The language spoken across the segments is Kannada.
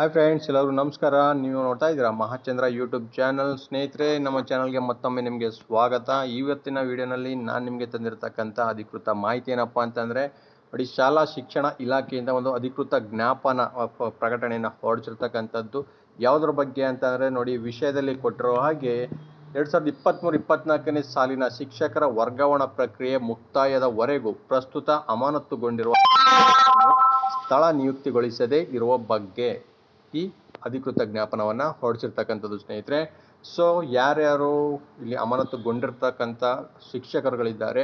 ಹಾಯ್ ಫ್ರೆಂಡ್ಸ್ ಎಲ್ಲರೂ ನಮಸ್ಕಾರ. ನೀವು ನೋಡ್ತಾ ಇದ್ದೀರಾ ಮಹಾಚಂದ್ರ ಯೂಟ್ಯೂಬ್ ಚಾನಲ್ ಸ್ನೇಹಿತರೆ, ನಮ್ಮ ಚಾನಲ್ಗೆ ಮತ್ತೊಮ್ಮೆ ನಿಮಗೆ ಸ್ವಾಗತ. ಇವತ್ತಿನ ವಿಡಿಯೋನಲ್ಲಿ ನಾನು ನಿಮಗೆ ತಂದಿರತಕ್ಕಂಥ ಅಧಿಕೃತ ಮಾಹಿತಿ ಏನಪ್ಪ ಅಂತಂದರೆ ನೋಡಿ ಶಾಲಾ ಶಿಕ್ಷಣ ಇಲಾಖೆಯಿಂದ ಒಂದು ಅಧಿಕೃತ ಜ್ಞಾಪನ ಪ್ರಕಟಣೆಯನ್ನು ಹೊರಡಿಸಿರ್ತಕ್ಕಂಥದ್ದು ಯಾವುದ್ರ ಬಗ್ಗೆ ಅಂತಂದರೆ ನೋಡಿ ವಿಷಯದಲ್ಲಿ ಕೊಟ್ಟಿರೋ ಹಾಗೆ ಎರಡು ಸಾವಿರದ ಇಪ್ಪತ್ತ್ಮೂರು ಇಪ್ಪತ್ನಾಲ್ಕನೇ ಸಾಲಿನ ಶಿಕ್ಷಕರ ವರ್ಗಾವಣಾ ಪ್ರಕ್ರಿಯೆ ಮುಕ್ತಾಯದವರೆಗೂ ಪ್ರಸ್ತುತ ಅಮಾನತುಗೊಂಡಿರುವ ಸ್ಥಳ ನಿಯುಕ್ತಿಗೊಳಿಸದೇ ಇರುವ ಬಗ್ಗೆ. ಈ ಅಧಿಕೃತ ಜ್ಞಾಪನವನ್ನು ಹೊರಡಿಸಿರ್ತಕ್ಕಂಥದ್ದು ಸ್ನೇಹಿತರೆ. ಸೊ ಯಾರ್ಯಾರು ಇಲ್ಲಿ ಅಮಾನತುಗೊಂಡಿರ್ತಕ್ಕಂಥ ಶಿಕ್ಷಕರುಗಳಿದ್ದಾರೆ,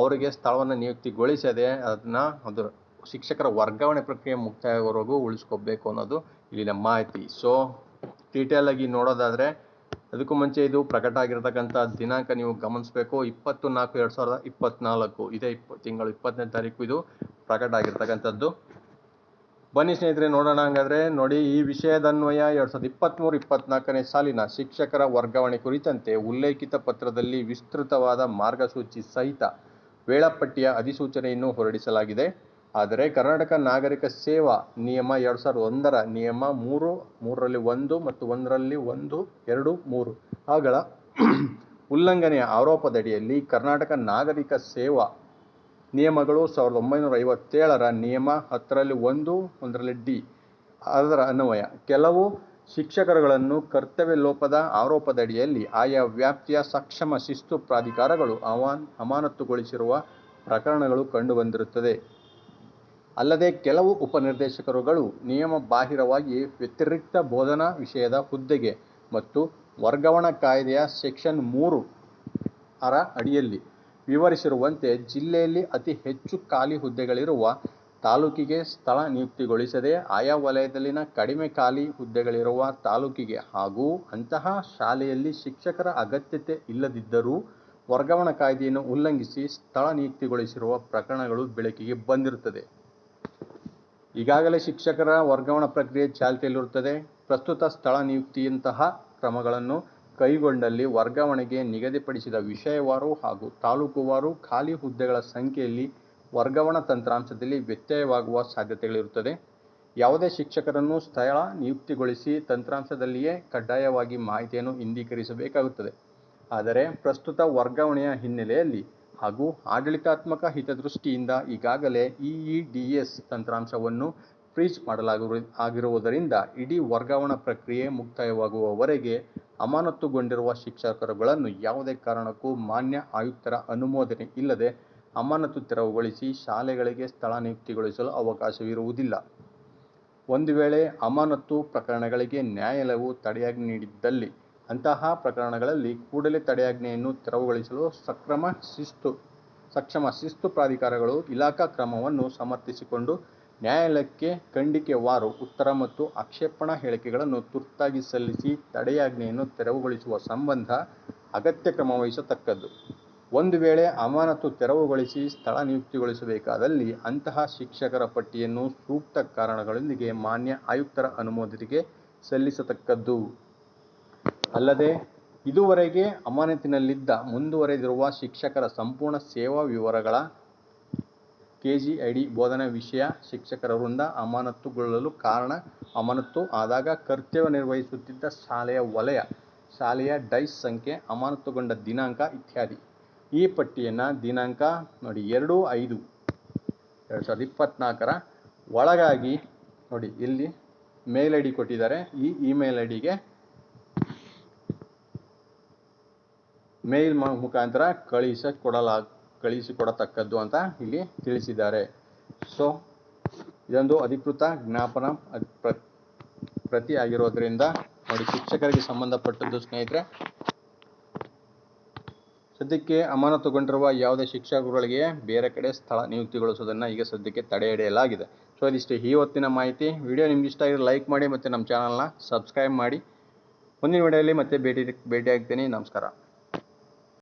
ಅವರಿಗೆ ಸ್ಥಳವನ್ನು ನಿಯುಕ್ತಿಗೊಳಿಸದೆ ಅದನ್ನ ಅದು ಶಿಕ್ಷಕರ ವರ್ಗಾವಣೆ ಪ್ರಕ್ರಿಯೆ ಮುಕ್ತಾಯವರೆಗೂ ಉಳಿಸ್ಕೋಬೇಕು ಅನ್ನೋದು ಇಲ್ಲಿನ ಮಾಹಿತಿ. ಸೊ ಡೀಟೇಲ್ ಆಗಿ ನೋಡೋದಾದ್ರೆ, ಅದಕ್ಕೂ ಮುಂಚೆ ಇದು ಪ್ರಕಟ ಆಗಿರತಕ್ಕಂಥ ದಿನಾಂಕ ನೀವು ಗಮನಿಸಬೇಕು. ಇಪ್ಪತ್ತು ನಾಲ್ಕು, ಎರಡು ಸಾವಿರದ ಇಪ್ಪತ್ನಾಲ್ಕು, ಇದೇ ತಿಂಗಳು ಇಪ್ಪತ್ತನೇ ತಾರೀಕು ಇದು ಪ್ರಕಟ ಆಗಿರ್ತಕ್ಕಂಥದ್ದು. ಬನ್ನಿ ಸ್ನೇಹಿತರೆ, ನೋಡೋಣ ಹಂಗಾದ್ರೆ. ನೋಡಿ, ಈ ವಿಷಯದನ್ವಯ ಎರಡ್ ಸಾವಿರದ ಇಪ್ಪತ್ತ್ಮೂರು ಇಪ್ಪತ್ನಾಲ್ಕನೇ ಸಾಲಿನ ಶಿಕ್ಷಕರ ವರ್ಗಾವಣೆ ಕುರಿತಂತೆ ಉಲ್ಲೇಖಿತ ಪತ್ರದಲ್ಲಿ ವಿಸ್ತೃತವಾದ ಮಾರ್ಗಸೂಚಿ ಸಹಿತ ವೇಳಾಪಟ್ಟಿಯ ಅಧಿಸೂಚನೆಯನ್ನು ಹೊರಡಿಸಲಾಗಿದೆ. ಆದರೆ ಕರ್ನಾಟಕ ನಾಗರಿಕ ಸೇವಾ ನಿಯಮ ಎರಡು ಸಾವಿರದ ಒಂದರ ನಿಯಮ ಮೂರು, ಮೂರರಲ್ಲಿ ಒಂದು ಮತ್ತು ಒಂದರಲ್ಲಿ ಒಂದು, ಎರಡು, ಮೂರು ಅವುಗಳ ಉಲ್ಲಂಘನೆಯ ಆರೋಪದಡಿಯಲ್ಲಿ ಕರ್ನಾಟಕ ನಾಗರಿಕ ಸೇವಾ ನಿಯಮಗಳು ಸಾವಿರದ ಒಂಬೈನೂರ ಐವತ್ತೇಳರ ನಿಯಮ ಹತ್ತರಲ್ಲಿ ಒಂದು, ಒಂದರಲ್ಲಿ ಡಿ. ಅದರ ಅನ್ವಯ. ಕೆಲವು ಶಿಕ್ಷಕರುಗಳನ್ನು ಕರ್ತವ್ಯ ಲೋಪದ ಆರೋಪದಡಿಯಲ್ಲಿ ಆಯಾ ವ್ಯಾಪ್ತಿಯ ಸಕ್ಷಮ ಶಿಸ್ತು ಪ್ರಾಧಿಕಾರಗಳು ಅವಾನ್ ಅಮಾನತುಗೊಳಿಸಿರುವ ಪ್ರಕರಣಗಳು ಕಂಡುಬಂದಿರುತ್ತದೆ. ಅಲ್ಲದೆ ಕೆಲವು ಉಪನಿರ್ದೇಶಕರುಗಳು ನಿಯಮ ಬಾಹಿರವಾಗಿ ವ್ಯತಿರಿಕ್ತ ಬೋಧನಾ ವಿಷಯದ ಹುದ್ದೆಗೆ ಮತ್ತು ವರ್ಗಾವಣಾ ಕಾಯ್ದೆಯ ಸೆಕ್ಷನ್ ಮೂರು ಅರ ಅಡಿಯಲ್ಲಿ ವಿವರಿಸಿರುವಂತೆ ಜಿಲ್ಲೆಯಲ್ಲಿ ಅತಿ ಹೆಚ್ಚು ಖಾಲಿ ಹುದ್ದೆಗಳಿರುವ ತಾಲೂಕಿಗೆ ಸ್ಥಳ ನಿಯುಕ್ತಿಗೊಳಿಸದೆ ಆಯಾ ವಲಯದಲ್ಲಿನ ಕಡಿಮೆ ಖಾಲಿ ಹುದ್ದೆಗಳಿರುವ ತಾಲೂಕಿಗೆ ಹಾಗೂ ಅಂತಹ ಶಾಲೆಯಲ್ಲಿ ಶಿಕ್ಷಕರ ಅಗತ್ಯತೆ ಇಲ್ಲದಿದ್ದರೂ ವರ್ಗಾವಣಾ ಕಾಯ್ದೆಯನ್ನು ಉಲ್ಲಂಘಿಸಿ ಸ್ಥಳ ನಿಯುಕ್ತಿಗೊಳಿಸಿರುವ ಪ್ರಕರಣಗಳು ಬೆಳಕಿಗೆ ಬಂದಿರುತ್ತದೆ. ಈಗಾಗಲೇ ಶಿಕ್ಷಕರ ವರ್ಗಾವಣಾ ಪ್ರಕ್ರಿಯೆ ಚಾಲ್ತಿಯಲ್ಲಿರುತ್ತದೆ. ಪ್ರಸ್ತುತ ಸ್ಥಳ ನಿಯುಕ್ತಿಯಂತಹ ಕ್ರಮಗಳನ್ನು ಕೈಗೊಂಡಲ್ಲಿ ವರ್ಗಾವಣೆಗೆ ನಿಗದಿಪಡಿಸಿದ ವಿಷಯವಾರು ಹಾಗೂ ತಾಲೂಕುವಾರು ಖಾಲಿ ಹುದ್ದೆಗಳ ಸಂಖ್ಯೆಯಲ್ಲಿ ವರ್ಗಾವಣಾ ತಂತ್ರಾಂಶದಲ್ಲಿ ವ್ಯತ್ಯಯವಾಗುವ ಸಾಧ್ಯತೆಗಳಿರುತ್ತದೆ. ಯಾವುದೇ ಶಿಕ್ಷಕರನ್ನು ಸ್ಥಳ ನಿಯುಕ್ತಿಗೊಳಿಸಿ ತಂತ್ರಾಂಶದಲ್ಲಿಯೇ ಕಡ್ಡಾಯವಾಗಿ ಮಾಹಿತಿಯನ್ನು ಇಂದೀಕರಿಸಬೇಕಾಗುತ್ತದೆ ಆದರೆ ಪ್ರಸ್ತುತ ವರ್ಗಾವಣೆಯ ಹಿನ್ನೆಲೆಯಲ್ಲಿ ಹಾಗೂ ಆಡಳಿತಾತ್ಮಕ ಹಿತದೃಷ್ಟಿಯಿಂದ ಈಗಾಗಲೇ ಇಇಡಿಎಸ್ ತಂತ್ರಾಂಶವನ್ನು ಫ್ರೀಜ್ ಮಾಡಲಾಗಿರು ಆಗಿರುವುದರಿಂದ ಇಡೀ ವರ್ಗಾವಣಾ ಪ್ರಕ್ರಿಯೆ ಮುಕ್ತಾಯವಾಗುವವರೆಗೆ ಅಮಾನತುಗೊಂಡಿರುವ ಶಿಕ್ಷಕರುಗಳನ್ನು ಯಾವುದೇ ಕಾರಣಕ್ಕೂ ಮಾನ್ಯ ಆಯುಕ್ತರ ಅನುಮೋದನೆ ಇಲ್ಲದೆ ಅಮಾನತು ತೆರವುಗೊಳಿಸಿ ಶಾಲೆಗಳಿಗೆ ಸ್ಥಳ ನಿಯುಕ್ತಿಗೊಳಿಸಲು ಅವಕಾಶವಿರುವುದಿಲ್ಲ. ಒಂದು ವೇಳೆ ಅಮಾನತು ಪ್ರಕರಣಗಳಿಗೆ ನ್ಯಾಯಾಲಯವು ತಡೆಯಾಜ್ಞೆ ನೀಡಿದ್ದಲ್ಲಿ, ಅಂತಹ ಪ್ರಕರಣಗಳಲ್ಲಿ ಕೂಡಲೇ ತಡೆಯಾಜ್ಞೆಯನ್ನು ತೆರವುಗೊಳಿಸಲು ಸಕ್ರಮ ಶಿಸ್ತು, ಸಕ್ಷಮ ಶಿಸ್ತು ಪ್ರಾಧಿಕಾರಗಳು ಇಲಾಖಾ ಕ್ರಮವನ್ನು ಸಮರ್ಥಿಸಿಕೊಂಡು ನ್ಯಾಯಾಲಯಕ್ಕೆ ಖಂಡಿಕೆವಾರು ಉತ್ತರ ಮತ್ತು ಆಕ್ಷೇಪಣಾ ಹೇಳಿಕೆಗಳನ್ನು ತುರ್ತಾಗಿ ಸಲ್ಲಿಸಿ ತಡೆಯಾಜ್ಞೆಯನ್ನು ತೆರವುಗೊಳಿಸುವ ಸಂಬಂಧ ಅಗತ್ಯ ಕ್ರಮ ವಹಿಸತಕ್ಕದ್ದು. ಒಂದು ವೇಳೆ ಅಮಾನತು ತೆರವುಗೊಳಿಸಿ ಸ್ಥಳ ನಿಯುಕ್ತಿಗೊಳಿಸಬೇಕಾದಲ್ಲಿ ಅಂತಹ ಶಿಕ್ಷಕರ ಪಟ್ಟಿಯನ್ನು ಸೂಕ್ತ ಕಾರಣಗಳೊಂದಿಗೆ ಮಾನ್ಯ ಆಯುಕ್ತರ ಅನುಮೋದನೆಗೆ ಸಲ್ಲಿಸತಕ್ಕದ್ದು. ಅಲ್ಲದೆ, ಇದುವರೆಗೆ ಅಮಾನತಿನಲ್ಲಿದ್ದ ಮುಂದುವರೆದಿರುವ ಶಿಕ್ಷಕರ ಸಂಪೂರ್ಣ ಸೇವಾ ವಿವರಗಳ ಕೆಜಿಐಡಿ ಬೋಧನಾ ವಿಷಯ ಶಿಕ್ಷಕರ ವೃಂದ ಅಮಾನತುಗೊಳ್ಳಲು ಕಾರಣ ಅಮಾನತು ಆದಾಗ ಕರ್ತವ್ಯ ನಿರ್ವಹಿಸುತ್ತಿದ್ದ ಶಾಲೆಯ ವಲಯ, ಶಾಲೆಯ ಡೈಸ್ ಸಂಖ್ಯೆ, ಅಮಾನತುಗೊಂಡ ದಿನಾಂಕ ಇತ್ಯಾದಿ. ಈ ಪಟ್ಟಿಯನ್ನು ದಿನಾಂಕ ನೋಡಿ ಎರಡು ಐದು, ಎರಡು ಸಾವಿರದ ಇಪ್ಪತ್ತ್ನಾಲ್ಕರ ಒಳಗಾಗಿ ನೋಡಿ ಇಲ್ಲಿ ಮೇಲ್ ಐ ಡಿ ಕೊಟ್ಟಿದ್ದಾರೆ. ಈ ಇಮೇಲ್ ಐ ಡಿಗೆ ಮೇಲ್ ಮುಖಾಂತರ ಕಳಿಸ ಕೊಡಲಾ ಕಳಿಸಿಕೊಡತಕ್ಕದ್ದು ಅಂತ ಇಲ್ಲಿ ತಿಳಿಸಿದ್ದಾರೆ. ಸೊ ಇದೊಂದು ಅಧಿಕೃತ ಜ್ಞಾಪನ ಪ್ರತಿ ಆಗಿರೋದ್ರಿಂದ ನೋಡಿ ಶಿಕ್ಷಕರಿಗೆ ಸಂಬಂಧಪಟ್ಟದ್ದು ಸ್ನೇಹಿತರೆ. ಸದ್ಯಕ್ಕೆ ಅಮಾನತುಗೊಂಡಿರುವ ಯಾವುದೇ ಶಿಕ್ಷಕರುಗಳಿಗೆ ಬೇರೆ ಕಡೆ ಸ್ಥಳ ನಿಯುಕ್ತಿಗೊಳಿಸೋದನ್ನು ಈಗ ಸದ್ಯಕ್ಕೆ ತಡೆ ಹಿಡಿಯಲಾಗಿದೆ ಸೊ ಇದಿಷ್ಟು ಈ ಹೊತ್ತಿನ ಮಾಹಿತಿ. ವಿಡಿಯೋ ನಿಮ್ಗೆ ಇಷ್ಟ ಆಗಿದ್ರೆ ಲೈಕ್ ಮಾಡಿ ಮತ್ತು ನಮ್ಮ ಚಾನಲ್ನ ಸಬ್ಸ್ಕ್ರೈಬ್ ಮಾಡಿ. ಮುಂದಿನ ವಿಡಿಯೋಲಿ ಮತ್ತೆ ಭೇಟಿ, ಭೇಟಿಯಾಗ್ತೀನಿ. ನಮಸ್ಕಾರ.